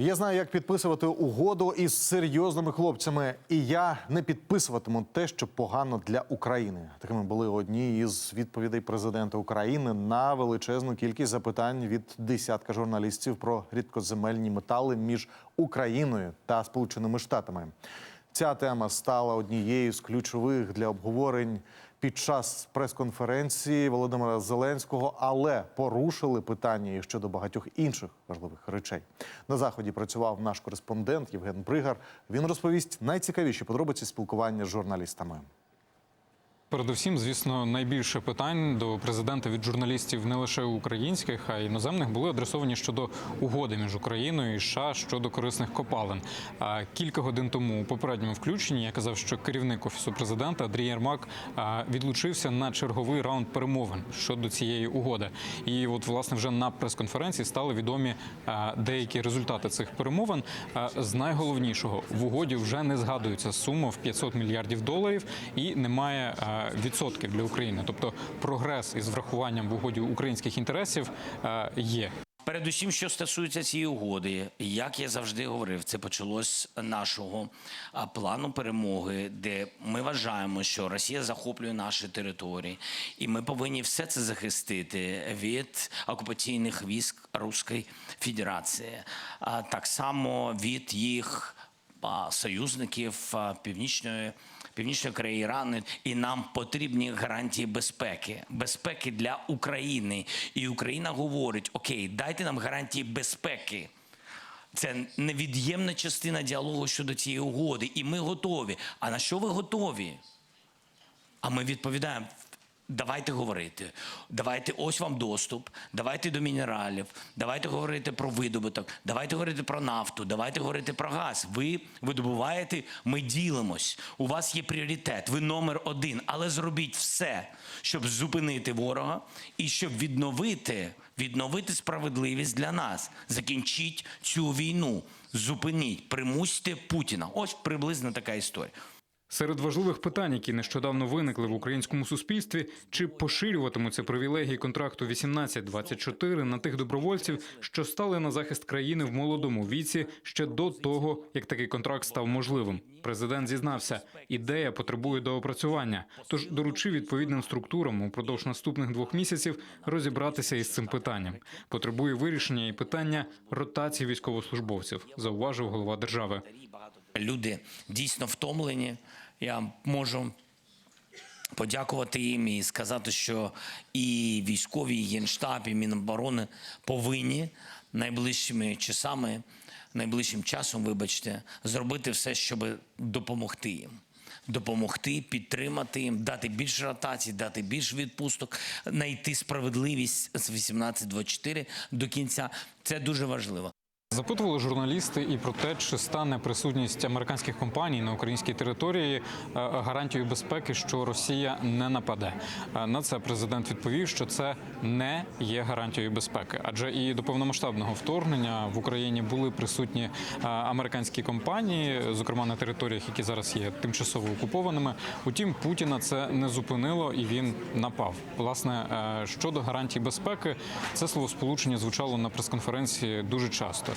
Я знаю, як підписувати угоду із серйозними хлопцями, і я не підписуватиму те, що погано для України. Такими були одні із відповідей президента України на величезну кількість запитань від десятка журналістів про рідкоземельні метали між Україною та Сполученими Штатами. Ця тема стала однією з ключових для обговорень під час прес-конференції Володимира Зеленського, але порушили питання і щодо багатьох інших важливих речей. На заході працював наш кореспондент Євген Бригар. Він розповість найцікавіші подробиці спілкування з журналістами. Передусім, звісно, найбільше питань до президента від журналістів не лише українських, а й іноземних були адресовані щодо угоди між Україною і США щодо корисних копалин. А кілька годин тому у попередньому включенні я казав, що керівник офісу президента Андрій Єрмак відлучився на черговий раунд перемовин щодо цієї угоди. І от власне вже на прес-конференції стали відомі деякі результати цих перемовин. З найголовнішого в угоді вже не згадується сума в 500 мільярдів доларів і немає відсотків для України. Тобто прогрес із врахуванням в угоді українських інтересів є. Передусім, що стосується цієї угоди, як я завжди говорив, це почалось нашого плану перемоги, де ми вважаємо, що Росія захоплює наші території, і ми повинні все це захистити від окупаційних військ Руської Федерації, а так само від їх союзників північної. Північної Кореї, Ірану, і нам потрібні гарантії безпеки, безпеки для України. І Україна говорить: Окей, дайте нам гарантії безпеки. Це невід'ємна частина діалогу щодо цієї угоди, і ми готові. А на що ви готові? А ми відповідаємо: давайте говорити, давайте ось вам доступ, давайте до мінералів, давайте говорити про видобуток, давайте говорити про нафту, давайте говорити про газ. Ви видобуваєте, ми ділимось. У вас є пріоритет, ви номер один, але зробіть все, щоб зупинити ворога і щоб відновити, відновити справедливість для нас. Закінчіть цю війну, зупиніть, примусьте Путіна. Ось приблизно така історія. Серед важливих питань, які нещодавно виникли в українському суспільстві, чи поширюватимуться привілегії контракту 18-24 на тих добровольців, що стали на захист країни в молодому віці ще до того, як такий контракт став можливим. Президент зізнався, ідея потребує доопрацювання, тож доручив відповідним структурам упродовж наступних двох місяців розібратися із цим питанням. Потребує вирішення і питання ротації військовослужбовців, зауважив голова держави. Люди дійсно втомлені. Я можу подякувати їм і сказати, що і військові, і генштаб, і Міноборони повинні найближчими часами, найближчим часом, вибачте, зробити все, щоб допомогти їм. Допомогти, підтримати їм, дати більше ротацій, дати більше відпусток, знайти справедливість з 18-24 до кінця. Це дуже важливо. Запитували журналісти і про те, чи стане присутність американських компаній на українській території е, гарантією безпеки, що Росія не нападе. Е, На це президент відповів, що це не є гарантією безпеки, адже і до повномасштабного вторгнення в Україні були присутні е, американські компанії, зокрема на територіях, які зараз є тимчасово окупованими. Утім, Путіна це не зупинило і він напав. Власне щодо гарантій безпеки, це словосполучення звучало на прес-конференції дуже часто.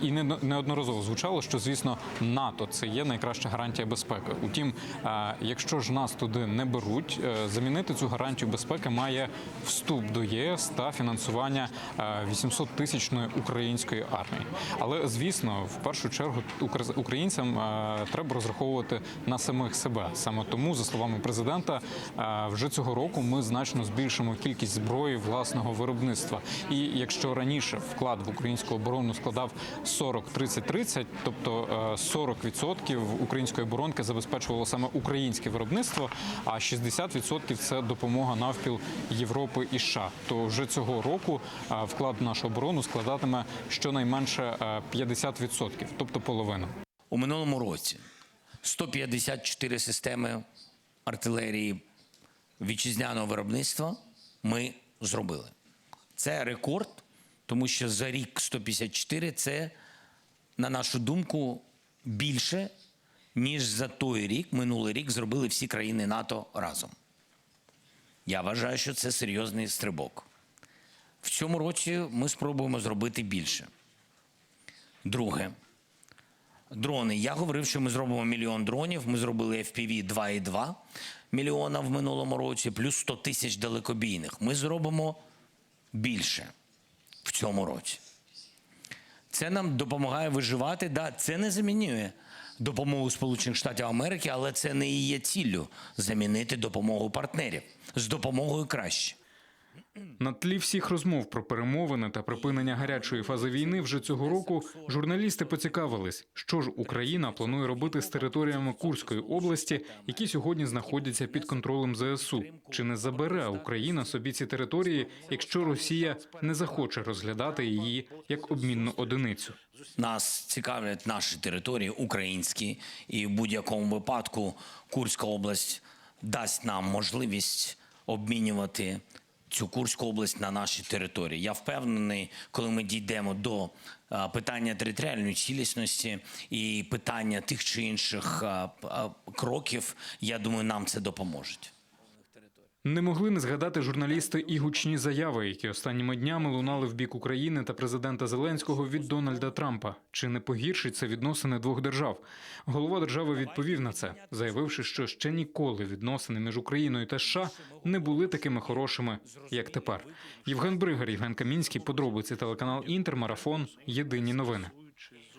І не- неодноразово звучало, що звісно НАТО це є найкраща гарантія безпеки. Утім, е, якщо ж нас туди не беруть, е, замінити цю гарантію безпеки має вступ до ЄС та фінансування 800 тисячної української армії. Але звісно, в першу чергу українцям е, треба розраховувати на самих себе. Саме тому, за словами президента, е, вже цього року ми значно збільшимо кількість зброї власного виробництва. І якщо раніше вклад в українську оборону складав 40-30-30, тобто е, 40% української оборонки забезпечувало саме українське виробництво, а 60% – це допомога навпіл Європи і США. То вже цього року е, вклад в нашу оборону складатиме щонайменше е, 50%, тобто половину. У минулому році 154 системи артилерії вітчизняного виробництва ми зробили. Це рекорд, тому що за рік 154 це, на нашу думку, більше, ніж за той рік, минулий рік, зробили всі країни НАТО разом. Я вважаю, що це серйозний стрибок. В цьому році ми спробуємо зробити більше. Друге. Дрони. Я говорив, що ми зробимо мільйон дронів. Ми зробили FPV 2,2 мільйона в минулому році, плюс 100 тисяч далекобійних. Ми зробимо більше в цьому році. Це нам допомагає виживати. Да, це не замінює допомогу Сполучених Штатів Америки, але це не і є ціллю замінити допомогу партнерів з допомогою краще. На тлі всіх розмов про перемовини та припинення гарячої фази війни вже цього року журналісти поцікавились, що ж Україна планує робити з територіями Курської області, які сьогодні знаходяться під контролем ЗСУ. Чи не забере Україна собі ці території, якщо Росія не захоче розглядати її як обмінну одиницю? Нас цікавлять наші території українські, і в будь-якому випадку Курська область дасть нам можливість обмінювати цю Курську область на нашій території. Я впевнений, коли ми дійдемо до питання територіальної цілісності і питання тих чи інших кроків, я думаю, нам це допоможе. Не могли не згадати журналісти і гучні заяви, які останніми днями лунали в бік України та президента Зеленського від Дональда Трампа. Чи не погіршить це відносини двох держав? Голова держави відповів на це, заявивши, що ще ніколи відносини між Україною та США не були такими хорошими, як тепер. Євген Бригар, Євген Камінський, подробиці телеканал Інтер, марафон. Єдині новини.